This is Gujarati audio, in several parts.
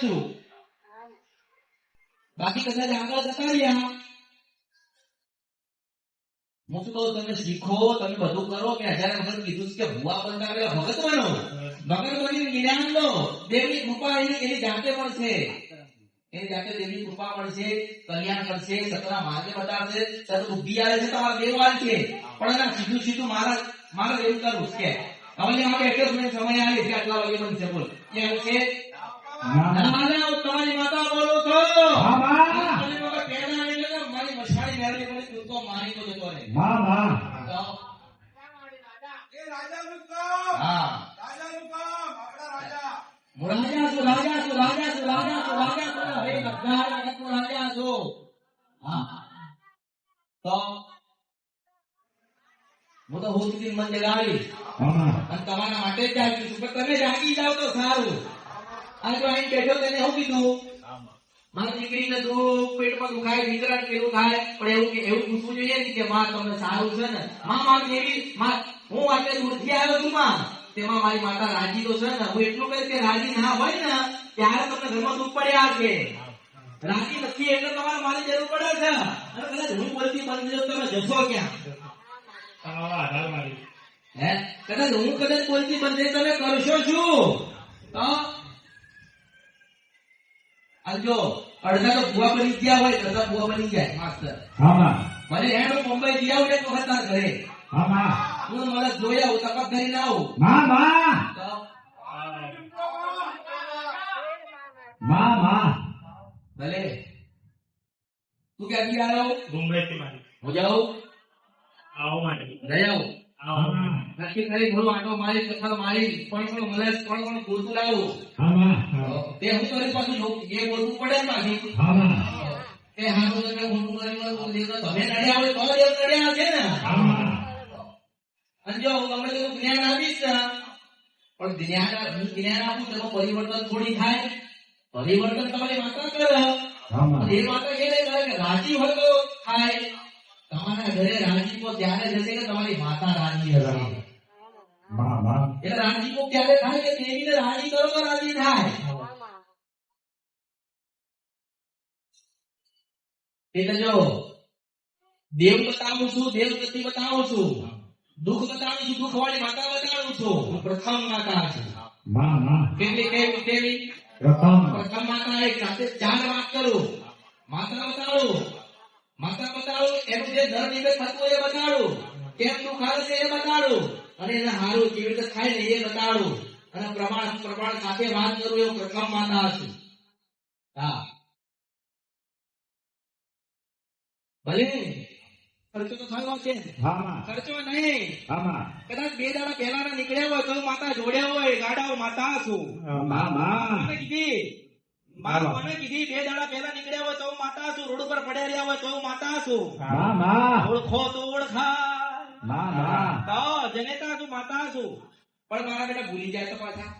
છું બાકી કદાચ આગળ જતા રહ્યા. હું શું કહું તમે શીખો, તમે બધું કરો, કે હજાર વખત કીધું છે કે ભૂવા બનતા ભગત બનો ભગત બની જ્ઞાન લો દેવની કૃપા એની એની જાતે મળશે એની જાતે દેવની કૃપા મળશે કલ્યાણ કરશે સકલા માર્ગે બતાવશે. સત બુદ્ધિ આવે છે તમારા દેવ છે પણ એના સીધું સીધું મારા મારા દેવ કરવું કે હવે અમારે એટલો સમય આવે છે, આટલા વાગે બનશે બોલ કે છે નાના તમારી માતા બોલો છો. હા આવી મારી મેળવી તો જતો રહે. હા બા. તો, એ રાજાનું કામ. હા. રાજાનું કામ. આપણા રાજા. રાજા છું રાજા છું રાજા છું રાજા છું રાજા છું. હવે બધા રાજા છું. હા. તો હું તો હું સુધી મન જગાડીશ અને તમારા માટે જ જાગી છું પણ તમે જાગી જાઓ તો સારું. આ જો દુઃખ પેટમાં દુખાય દીકરા કેવું થાય, પણ એવું એવું પૂછવું જોઈએ ને કે, માં, તમને સારું છે ને? માં માં દેવી, માં, હું આટલે દૂરથી આવ્યો છું, માં. તેમાં મારી માતા રાજી તો છે ને, હું એટલું કહીશ કે રાજી ના હોય ને, ત્યારે તમને ઘરમાં દુઃખ પડ્યા છે રાજી નથી એટલે તમારે મારી જરૂર પડે છે. અને કદાચ હું બોલતી બંધ તમે જશો ક્યાં? હે? કદાચ હું કદાચ બોલતી બંધ તમે કરશો શું? આજો અડધા તો ભૂવા બની ગયા હોય અડધા ભૂવા બની જાય માસ્ટર હા મને હેડ મુંબઈ ગયા હોય તો વખત તારા ઘરે. હા હું મને જોઈ આવું તપાસ કરીને આવું. મા મા. મા મા. ભલે. તું ક્યાંથી આવ્યો? મુંબઈથી મારી. હું જાઉં? આવો માટે જઈ આવો. નક્કી કરી ઘણો આટો મારી કથા મારી પણ પણ મને પણ પણ પૂરતું લાવું. તે હું કરી પાછું એ બોલવું પડે પાછું. તો મેં ઊંધું કરી મારું તો તમે નડ્યા આવડે તો દેવ નડ્યા છે ને. અને જો હું તમને તેનું જ્ઞાન આપીશ ને પણ જ્ઞાન હું જ્ઞાન આપું તેમાં પરિવર્તન થોડી થાય. પરિવર્તન તમારી માતા કરે. એ માતા એ નહીં કરે કે રાજી હોય તો થાય. તમારા ઘરે રાજીપો ત્યારે જશે કે તમારી માતા રાજી હશે? એટલે રાજીપો ક્યારે થાય કે દેવીને રાજી કરો તો રાજી થાય? એટલે જો દેવ બતાવું છું દેવ ગતિ બતાવું છું દુઃખ બતાવું છું દુઃખ વાળી માતા બતાવું છું પ્રથમ માતા છું. મા મા કેટલી કેવી કેવી? પ્રથમ પ્રથમ માતા એક સાથે ચાર વાત કરું. માતા બતાવું. માતા બતાડો એનું જે દર નિવેદ થતું હોય એ બતાડો. કેમ આવે છે એ બતાડો. અને એને હારું કેવી રીતે થાય ને એ બતાડો. અને પ્રમાણ પ્રમાણ સાથે વાત કરું એવું પ્રથમ માતા હશે. હા. ભલે. ખર્ચો તો થયો છે ખર્ચો નહીં. કદાચ બે દાડા પહેલા નીકળ્યા હોય તો માતા જોડ્યા હોય. ગાડાઓ માતા છું. કીધી. મને કીધી બે દાડા પહેલા નીકળ્યા હોય તો માતા છું રોડ ઉપર પડ્યા રહ્યા હોય તો માતા છું. ઓળખો તો ઓળખા જનેતા છું માતા છું. પણ મારા બેટા ભૂલી જાય તો પાછા.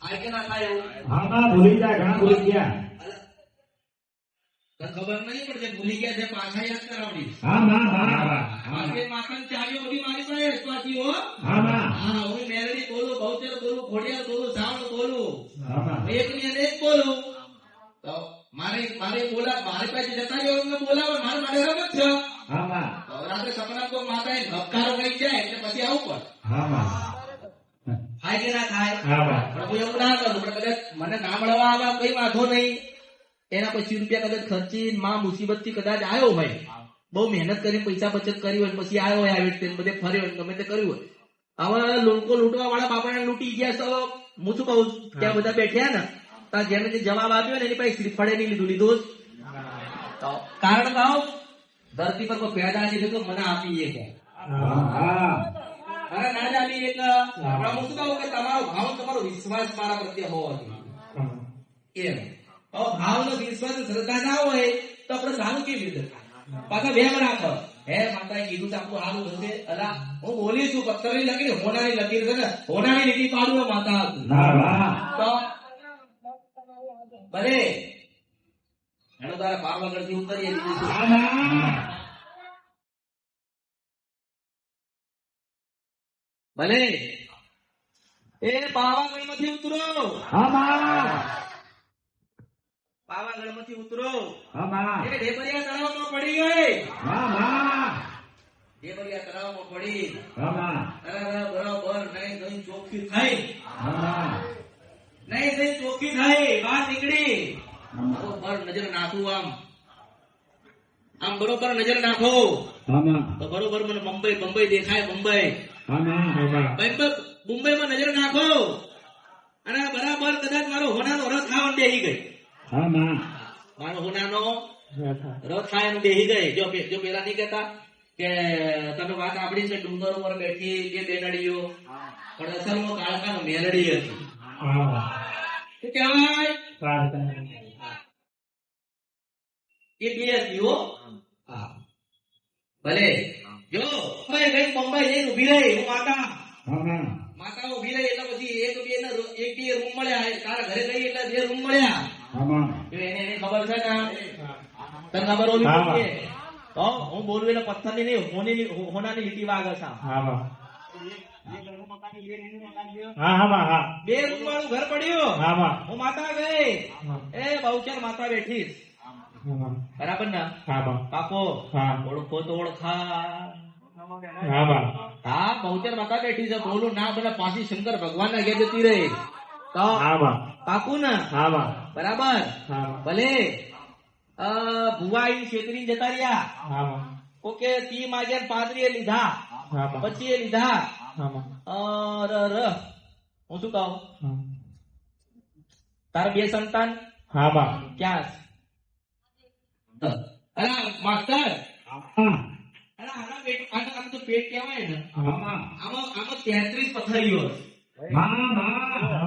થાય કે ના થાય એવું? હા ભૂલી જાય ઘણા ભૂલી ગયા. તને ખબર નહીં પડશે ભૂલી ગયા છે પાછા યાદ કરાવડી. હા મા મા મારી માતાની ચાવીઓ બધી મારી પાસે પાછી હો. હા હા. હું મેરડી બોલું બહુચર બોલું ખોડિયાર બોલું સાવણ બોલું. હા મા એક ની એક બોલું. તો મારે મારે બોલા મારી પાસે જતા રહ્યો એમને બોલાવે મારે મારે રમત છે. હા રાત્રે સપના કોઈ માતા ધબકારો કઈ જાય એટલે પછી આવું પડે હા થાય કે ના થાય હા હું. એવું ના કરું પણ કદાચ મને ના મળવા આવ્યા કઈ વાંધો નહીં. એના પછી રૂપિયા કદાચ ખર્ચી માં મુસીબતથી કદાચ આવ્યો હોય. બહુ મહેનત કરી પૈસા બચત કરી હોય પછી આવ્યો હોય આવી રીતે બધે ફર્યો હોય ગમે તે કર્યું હોય. હવે લોકો લૂંટવા વાળા બાપાને લૂંટી ગયા તો હું શું કહું ત્યાં બધા બેઠ્યા ને. ત્યાં જેને જે જવાબ આપ્યો ને એની પાસે શ્રીફળે નહીં લીધું લીધું કારણ કહો ધરતી પર કોઈ પેદા નથી તો મને આપી એ હા. અરે ના જાણી એક. હું શું કહું કે તમારો ભાવ તમારો વિશ્વાસ મારા પ્રત્યે હોવો જોઈએ. એમ. હવે ભાવ નો વિશ્વાસ શ્રદ્ધા ના હોય તો આપણે સારું કેવી રીતે થાય? પાછા વેમ રાખો. હે માતા કીધું તો આપણું સારું થશે. અલા હું બોલી છું પથ્થરની લકીર હોનાની લકીર છે ને હોનાની લીટી પાડું માતા. તો ભલે. એનો તારા ભાવ વગરથી ઉતરીએ ભલે. એ પાવાગઢમાંથી ઉતરો હા પાવાગઢમાંથી ઉતરો. હા માં એ ઢેબરિયા તળાવમાં પડી ગઈ હા માં ઢેબરિયા તળાવમાં પડી. માં બરાબર નહીં નહીં ચોખ્ખી થઈ. હા માં નહીં નહીં ચોખ્ખી થઈ. બહાર નીકળી. માં બરોબર નજર નાખું આમ. આમ બરોબર નજર નાખો. તો બરોબર મને મુંબઈ મુંબઈ દેખાય મુંબઈ. માં મુંબઈ મુંબઈમાં નજર નાખો. અને બરાબર કદાચ મારો હોનાનો રથ ખાવાનું દેહી ગઈ હા માં મારો હુનાનો રથ ખાવાનું બેહી ગઈ. જો જો પેલા નહીં કહેતા કે તમે વાત આપડી છે ડુંગર ઉપર બેઠી બે બેનડીઓ. પણ અસલમાં કાળકાનો મેલડી હતી. શું કહેવાય એ બે હતી હો. હા. ભલે. જો મુંબઈ ગઈ મુંબઈ જઈને ઊભી રહી હું માતા. માતા ઊભી રહી એટલે પછી એક બે ને એક બે રૂમ મળ્યા. તારા ઘરે ગઈ એટલે બે રૂમ મળ્યા. એને એને ખબર છે ને તને ખબર હોવી હા, તો હું બોલું એટલે પથ્થરની નહીં હોની હોનાની લીટી વાગે છે હા હા. માં હા બે રૂમ વાળું ઘર પડ્યું. હું માતા ગઈ. એ બહુચર માતા બેઠી. બરાબર ને? હા ઓળખો તો ઓળખા. હા બહુચર માતા બેઠી છે. બોલું ના બધા પાછી શંકર ભગવાન ના ઘેર જતી રહી. તો હા માં પાકું ને હા માં બરાબર. હા ભલે ભુવાઈ ભુવા આઈને જતા રહ્યા. ઓકે તી માગ્યા પાદરીએ લીધા. હા પછી એ લીધા. હા ર હું શું કહું? તાર બે સંતાન? હા બા ક્યાં? અરે માસ્ટર અરે આના પેટ આના આમ તો પેટ કહેવાય ને. હા. માં આમાં આમાં તેત્રીસ પથરીઓ માં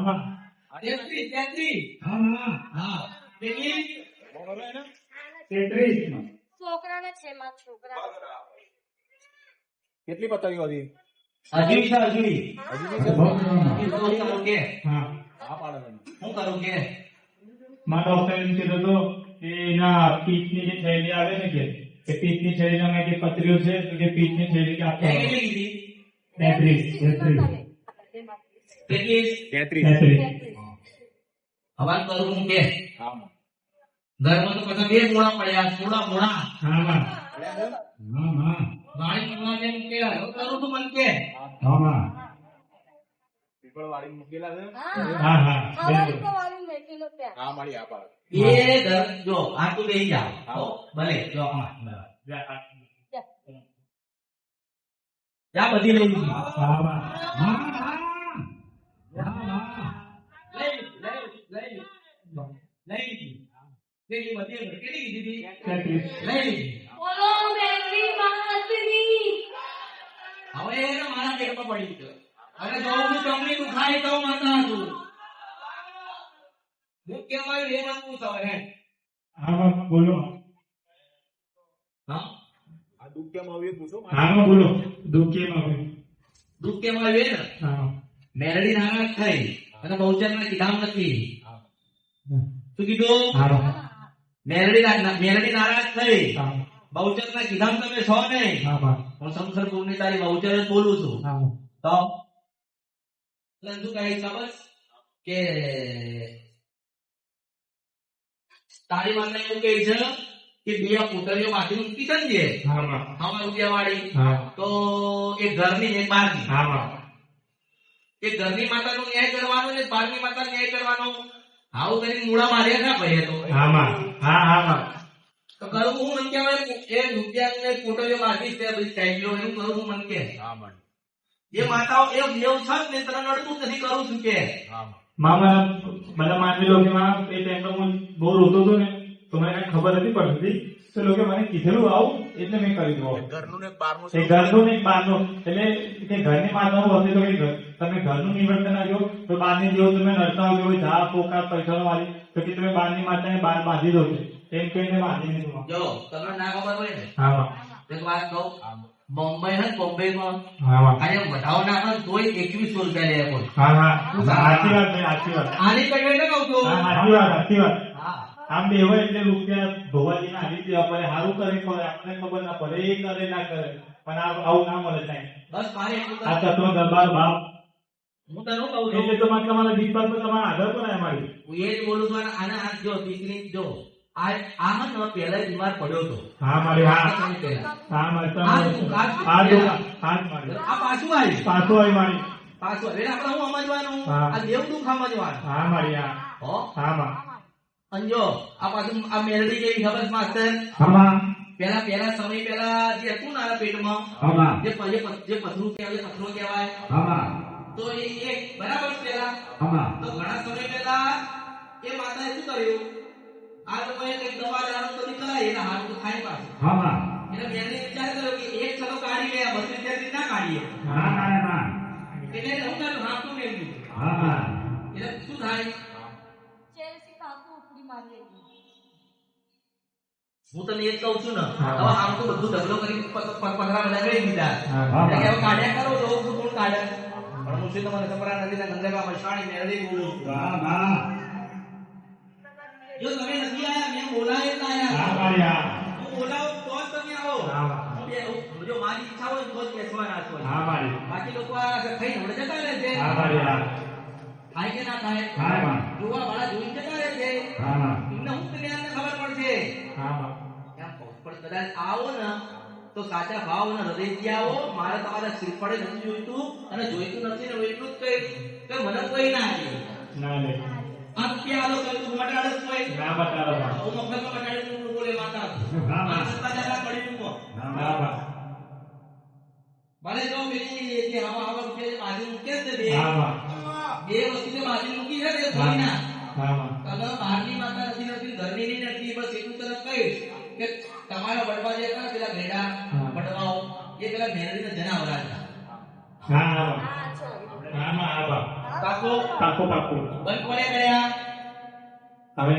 હા માં તેત્રીસ તેત્રીસ હા માં હા કેટલી તેત્રીસ છોકરાને છે માં છોકરા. કેટલી પતંગો હતી હજુરી છે હજુરી હા. શું કરું કે. હા. શું કરું કે? મારા ડોક્ટર એમ કીધું હતું કે એના પીઠની જે થેલી આવે ને કે એ પીઠની થેલીમાં જે પતરીઓ છે તો કે પીઠની થેલી કે એ આપવા કેટલી કીધી તેત્રીસ. તેત્રીસ. તેત્રીસ. તેત્રીસ. હવાલ કરું હું કે ધર્મ તો પછી બે મૂળા પડ્યા થોડા મૂળા હા માં વાળી મૂળા જેમ કે કરું તું મને કે. બધી લઈ લઈ લઈ લીધી, લઈ લીધી. લઈ લીધી. કેટલી હતી? કીધી હતી? લઈ લીધી. બોલો મેરી માતની હવે એને મારા પેટમાં પડી ગયો. અને જો હું તમને દુખાય તો માતા હતું હું કહેવાય એ માનવું સવારે હે? હા માં બોલો. હા? હા માં બોલો. દુઃખ કેમ આવ્યું. દુઃખ કેમ આવ્યું ને મેરડી નાના થઈ. અને બહુચન ને કીધામ નથી. શું કીધું? હા માં મેરડી ના- મેરડી નારાજ થઈ. બહુચર ના કીધામ તમે છો નહીં હા માં હું ની તારી બહુચર જ બોલું છું. તો? શું કહે ખબર કે તારી મને એવું કહે છે કે બે પુતળીઓ માંથી મૂકી છે ને રૂપિયા વાળી તો એ ઘરની એક બહારની એ ઘરની માતાનો ન્યાય કરવાનો ને બહારની માતા ન્યાય કરવાનો? આવું કરી મૂળા માર્યા ના પડે તો. હા હા હા તો કરું હું મન કે એ રૂપિયા ને જે બાંધી છે બધી એનું કરું હું મન કે. એ માતાઓ એ બેવ છે ને તને નડતું નથી કરું છું કે. મામા બધા માની લો કે માં એ ટાઈમ હું બહુ રોતો હતો ને તો મને કઈ ખબર નથી પડતી. તો લોકો મને કીધેલું આવું એટલે મેં કરી દઉં. ઘરનું ને બહારનું એ ઘરનું ને બહારનું એટલે કે ઘરની માતાઓ હશે તો કઈ તમે ઘરનું નિવર્તન આવ્યો તો બહારની જેવો તમે નડતા આવ્યો કોઈ ઝાડ પોકાર પૈસાનો વાળી તો કે તમે બહારની માતાને બહાર બાંધી દો છો. એમ કહીને બાંધી દીધું. જો તમને ના ખબર હોય ને? હા એક વાત કહું. બોમ્બે હે ને બોમ્બેમાં? માં આજે વધાવો ના ને તોય એકવીસો રૂપિયા લે કોઈ. હા હા. સાચી વાત સાચી વાત. આની ને કહું છું. સાચી વાત સાચી વાત. આમ બેવાય એટલે રૂપિયા ભવાજી ના આવી દેવા પડે. સારું કરે પડે આપણે ખબર ના પડે. એ કરે ના કરે. પણ આવું ના મળે સાહેબ. બસ મારે આ તત્વ દરબાર બાપ. હું તને કહું છું? એટલે તમારે તમારા દીપ પર તમારા આધાર પર અમારી હું એ જ બોલું છું અને આના જો દીકરી જો આ આ હે ને પહેલા બીમાર પડ્યો હતો હા મારી હા. આ. હા મારી. તમે પાછું આવ્યું પાછો આવી મારી. પાછું એટલે આપણે હું સમજવાનું. આ દેવ દુઃખ સમજવાનું હા મારી હા. હો? હા માં. અને જો આ પાછું આ મેલડી જેવી ખબર છે માસ્તર? હા પેલા પેલા સમય પેલા જે હતું ને પેટમાં હા જે જે પથરું કહેવાય પથરો કહેવાય હા તો એ એ બરાબર પેલા હા તો ઘણા સમય પહેલા એ માતાએ શું કર્યું? આ લોકોએ કંઈક દવા દારૂ બધી કરાવી એના હાથ થાય પાછું. આમાં? એટલે બેને વિચાર કર્યો કે એક ચલો કાઢી લે બધી વિદ્યાર્થી ના કાઢીએ. હા ના ના. એટલે એને હું કર્યું? હાથું મેળવ્યું આમાં એટલે શું થાય ચેલ્સી કાકુ ઉપડી મારી આવી. હું તને એ જ કહું છું ને હવે આમ તો બધું ઢગલો કરી પ- પ- બધા લઈ દીધા. કે હવે કાઢ્યા કરો તો હું કોણ કાઢે? પણ હું શું તમને ખબર નથી ને ગંગાબા મશાણી મેળવી બોલું જો તમે નથી આયા મેં બોલાય જ ના હા. આયા મારી હું બોલાવું તો જ તમે આવો. હા માં. હું બે- જો મારી ઈચ્છા હોય તો જ બેસવાના છો. બાકી લોકો આ ખાઈને હમણાં જતા રહે છે. થાય કે ના થાય હા. માં જોવા વાળા જોઈને જતા રહે છે. આમાં એમને હું જ્ઞાનને ખબર પડશે? હા માં. કહું. પણ કદાચ આવો ને તો સાચા ભાવ અને હૃદયથી આવો. મારે તમારે શ્રીફળે નથી જોઈતું અને જોઈતું નથી ને હું એટલું જ કહીશ કે મને કોઈ ના લે આલો તો તું મટાડે કોઈ. ના હું બોલે માતા. ના, ના. સત્તા જરા પડી મૂકો. ભલે જો પેલી જે હવા હવા રૂપિયા જે મૂકે છે બે. હા. બે વસ્તુ જે બાજુ મૂકી છે થોડી ના તમે બહારની માતા નથી નથી ઘરની ની નથી બસ એટલું તરફ કહીશ કે તમારા વડવા જે હતા પેલા ભેડા હા. વડવાઓ એ પેલા મેરડીના જનાવરા હતા. હા હા માં. હા, પાકો? પાકો બંધ કોને કર્યા? હવે?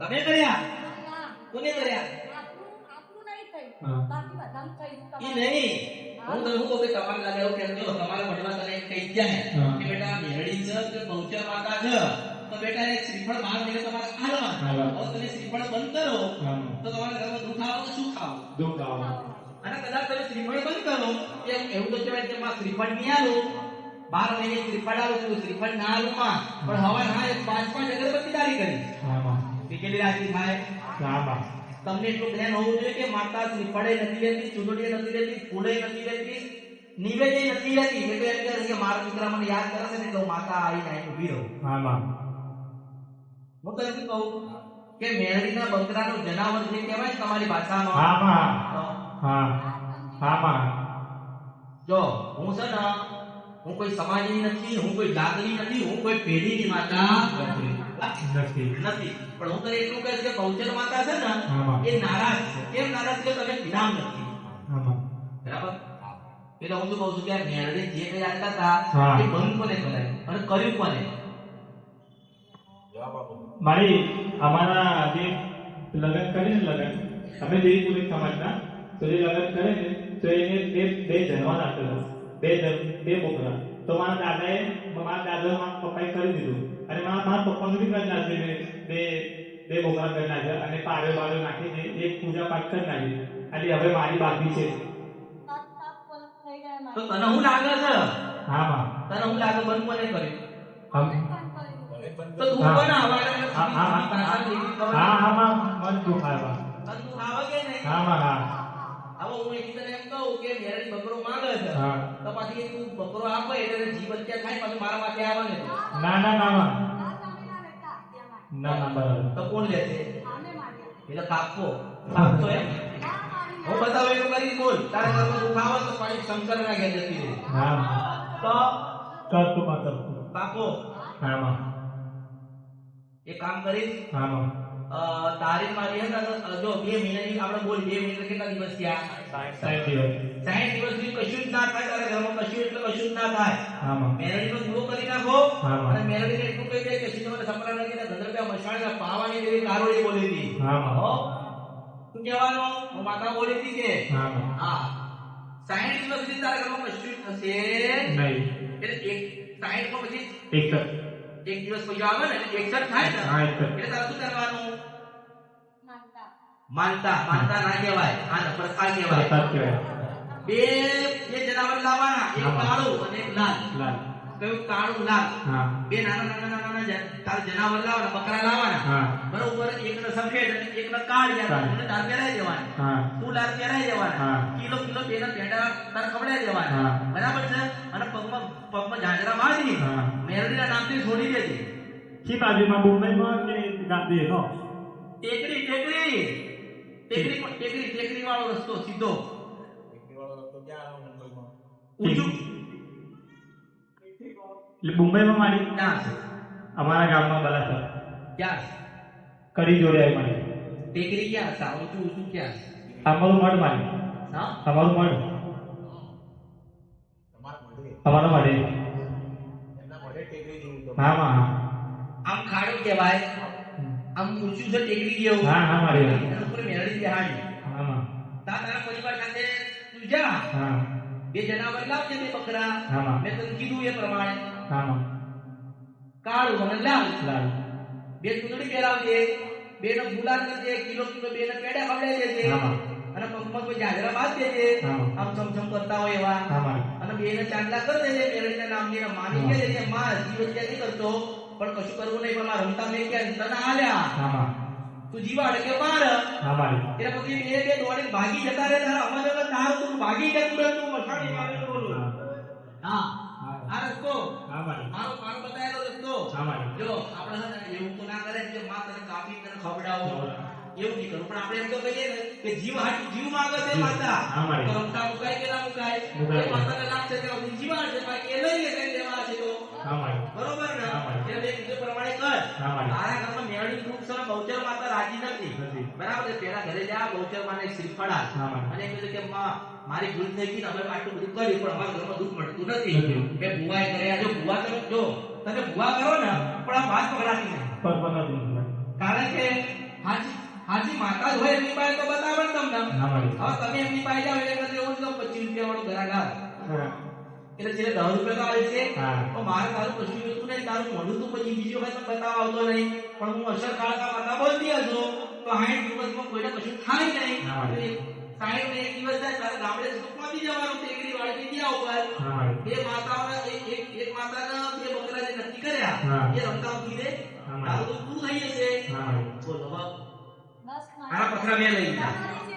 તમે કર્યા? કોને કર્યા? આપણું આપણું નહીં થયું. બાકી બધાનું થયું. એ તમારે- નહીં. હું કહું કે તમારે લાગે એવું કેમ જો તમારા વડવા તને કહી ગયા કે બેટા મેરડી જ કે બહુચર માતા છે? તો બેટા એ શ્રીફળ બહાર લઈને તમારે હાલવા. હવે તમે શ્રીફળ બંધ કરો તો તમારા ઘરમાં દુઃખ આવે તો સુખ આવે દુઃખ આવો. અને કદાચ તમે શ્રીફળ બંધ કરો. એમ એવું તો કહેવાય કે માં શ્રીફળ નહીં આલું. બાર મહિને શ્રીફળ આવું છું શ્રીફળ ના આલું માં. પણ હવે હા એક પાંચ પાંચ અગરબત્તી દારી કરી. હા માં. કે કેટલી રાશિ થાય? હા. તમને એટલું જ્ઞાન હોવું જોઈએ કે માતા શ્રીફળે નથી રહેતી ચૂંદડીએ નથી રહેતી ફૂલે નથી રહેતી નિવેદે નથી રહેતી. એટલે એમ કહે કે મારા દીકરા મને યાદ કરે છે ને તો માતા આવીને અહીં ઊભી રહું. હા માં. હું તો શું કહું? કે મેળવીના બંકરાનો જનાવર જે કહેવાય તમારી ભાષામાં. હા. તો હા. હા. માં. જો હું છે ને હું કોઈ સમાજની નથી હું કોઈ જાતની નથી હું કોઈ પેઢીની માતા નથી. નથી. નથી. પણ હું તને એટલું કહીશ કે બહુચર માતા છે ને હા. એ નારાજ છે. કેમ નારાજ? છે તમે વિરામ નથી. બરાબર? એટલે હું શું કહું છું કે આ મેરડી જે કઈ આટલા હતા. એ બંધ કોને કરાય? અને કર્યું કોને? મારી અમારા જે લગ્ન કરે ને લગ્ન અમે દેવી પુરુષ સમાજના તો જે લગ્ન કરે ને તો એને બે બે જન્મ આપેલા. બે બે બોકરા તો મારા દાદાએ મારા દાદા મારા પપ્પાએ કરી દીધું. અને મારા મારા પપ્પાનું બી કરી નાખ્યું મેં. બે બે બોકરા કરી નાખ્યા. અને પાડ્યો પાડ્યો નાખીને એક પૂજા પાઠ કરી નાખી. એટલે હવે મારી બાકી છે. તો તને હું લાગે છે? હા માં તને હું લાગે બંધ કોને કર્યું. પણ. તો તું હા. કોને હા હા હા. હા? હા માં મન દુઃખ આવ્યા તને તું આવે કે નહીં? હા માં હા. હવે હું એની તને એમ કહું કે મેરાની બકરો માંગે છે. હા. તો પછી તું બકરો આપે એટલે જીવ હત્યા થાય પછી મારા માથે આવે ને. ના ના ના ના. ના ના બરાબર. તો કોણ લેશે છે? એટલે કાપો કાપતો એમ? હું બતાવું એટલું કરી બોલ. તારે ઘરમાં દુઃખ આવે તો પાછી શંકર ના ઘેર જતી રહે. હા તો? કરતું માં કરતું કાપો હા એ કામ કરીશ. હા તારીખ મારી હે ને જો બે મહિનાની આપણે બોલ બે મહિના કેટલા દિવસ થયા? સાહેબ દિવસ. સાઠ દિવસ સુધી કશું જ ના થાય તારે ઘરમાં કશું એટલે કશું જ ના થાય. મેલડીનો દીવો કરી નાખો. હા. અને મેલડીને એટલું કહી દે કે સિંધવને સપના નદીના ગંધર્વ્યા મશાળના પાવાની જેવી કારોડી બોલી હતી. શું કહેવાનું? હું માતા બોલી હતી કે હા. સાઠ દિવસ સુધી તારા ઘરમાં કશું થશે. નહીં. એટલે એક સાઠ પછી એક. એક દિવસ પછી આવે ને એકસઠ થાય ને. એટલે તારે શું કરવાનું? માનતા. માનતા ના કહેવાય આ પ્રથા કહેવાય. બે બે જનાવર લાવવાના એક કાળું અને એક લાલ. કયું? કાળું લાલ. હા. બે નાના નાના નાના તારા જનાવર લાવવાના બકરા લાવવાના. બરોબર? એકને સફેદ અને એક ને કાળ. મને તાર પહેરાઈ દેવાના. તું લાલ પહેરાઈ દેવાના. કિલો કિલો તેના પેંડા તાર ખવડાવી દેવાના. બરાબર છે? અને પગમાં પગમાં બાંધી હા. મેરડીના નામથી છોડી દેજે. શી બાજુમાં? મુંબઈમાં કે ગાંધી નો ટેકરી. ટેકરી ટેકરી ટેકરી ટેકરી વાળો રસ્તો સીધો. ઊંચું. એટલે મુંબઈમાં મારી? ક્યાં છે? અમારા ગામમાં બલાસર ક્યાં છે? કડી જોડે મારી. ટેકરી ક્યાં છે? ઊંચું ઊંચું ક્યાં છે? અમારું મઢ મારી. હા? અમારું મઢ. અમારું મઢે. હા હા. આમ ખાડું કહેવાય. આમ ઊંચું છે ટેકરી જેવું. હા, હા, મારી એના ઉપર મેરડી બેહાડી. હા હા. તા તારા પરિવાર સાથે તું જા. હા. બે જનાવર લાવજે બે બકરા. હા, હા. મેં તને કીધું એ પ્રમાણે. હા કાળું અને લાલ. લાલ. બે ચૂંદડી પહેરાવજે. બે નો ગુલાલ કરજે. કિલો કિલો બે ને પેડા ખવડાવી દેજે. હા. અને પગમાં કોઈ જાગરા બાદ દેજે. આમ ચમચમ કરતા હોય એવા. અને બે ને ચાંદલા કરી દેજે. મેરડીના નામની અને માની. કે દેજે માં જીવ હત્યા નહીં કરતો. પણ કશું કરવું નહીં પણ મારા રમતા મેં ક્યાં તને આલ્યા હા તું જીવાડ કે માર? મારી. એટલે પછી બે બે દોડી ભાગી જતા રહે તારા અમારે તો તાર તું ભાગી જતું રહે તું મસાડી મારે બોલું. હા. આ રસ્તો. હા મારી. મારો બતાયેલો રસ્તો. મારી. જો આપણે એવું તો ના કરે કે માં તને કાપી તને ખવડાવો. એવું નહીં કરું. પણ આપણે એમ તો કહીએ ને કે જીવ હાટ જીવ માંગે છે માતા. તો રમતા મુકાય કે ના મુકાય. એ માતાને લાગશે કે જીવાડ છે બાકી એ લઈ લે કઈ દેવા છે તો. બરોબર ને હા, મારી. એટલે મેં કીધું પ્રમાણે કર મારી. મેળવી દુઃખ છે બહુચર માતા રાજી નથી નથી. બરાબર પેલા ઘરે જા બહુચર માને શ્રીફળ આપ. હા, મારી. અને એમ કે માં મારી ભૂલ થઈ ગઈ અમે આટલું બધું કર્યું પણ અમારા ઘરમાં દૂધ મળતું નથી મેં કે કર્યા જો ભુવા તમે જો તમે ભુવા કરો ને પણ આ વાત પકડાતી નહીં કારણ કે હાજી હાજી માતા હોય એમની પાસે તો બતાવે તમને હવે તમે એમની પાસે જાવ એટલે એવું જ પચીસ રૂપિયા વાળું ઘરાક આવે. એટલે જેને દસ રૂપિયા આવે છે હા. તો મારે તારું કશું જોતું નહીં તારું મોઢું તું પછી બીજો કઈ તને બતાવવા આવતો નહીં. પણ હું અસર કાળકા માતા બોલતી હતો તો સાઠ દિવસમાં કોઈને કશું થાય નહીં. સાઠ ને એક દિવસ થાય તારે ગામડે પહોંચી જવાનું ટેકરી વાળી જગ્યા ઉપર. બે માતાઓને એક એક એક માતાના બે બકરા જે નક્કી કર્યા એ રમતા રે તારું તો પૂરું થઈ જશે. હા મારી બોલો આના પથરા મેં લઈ તમારી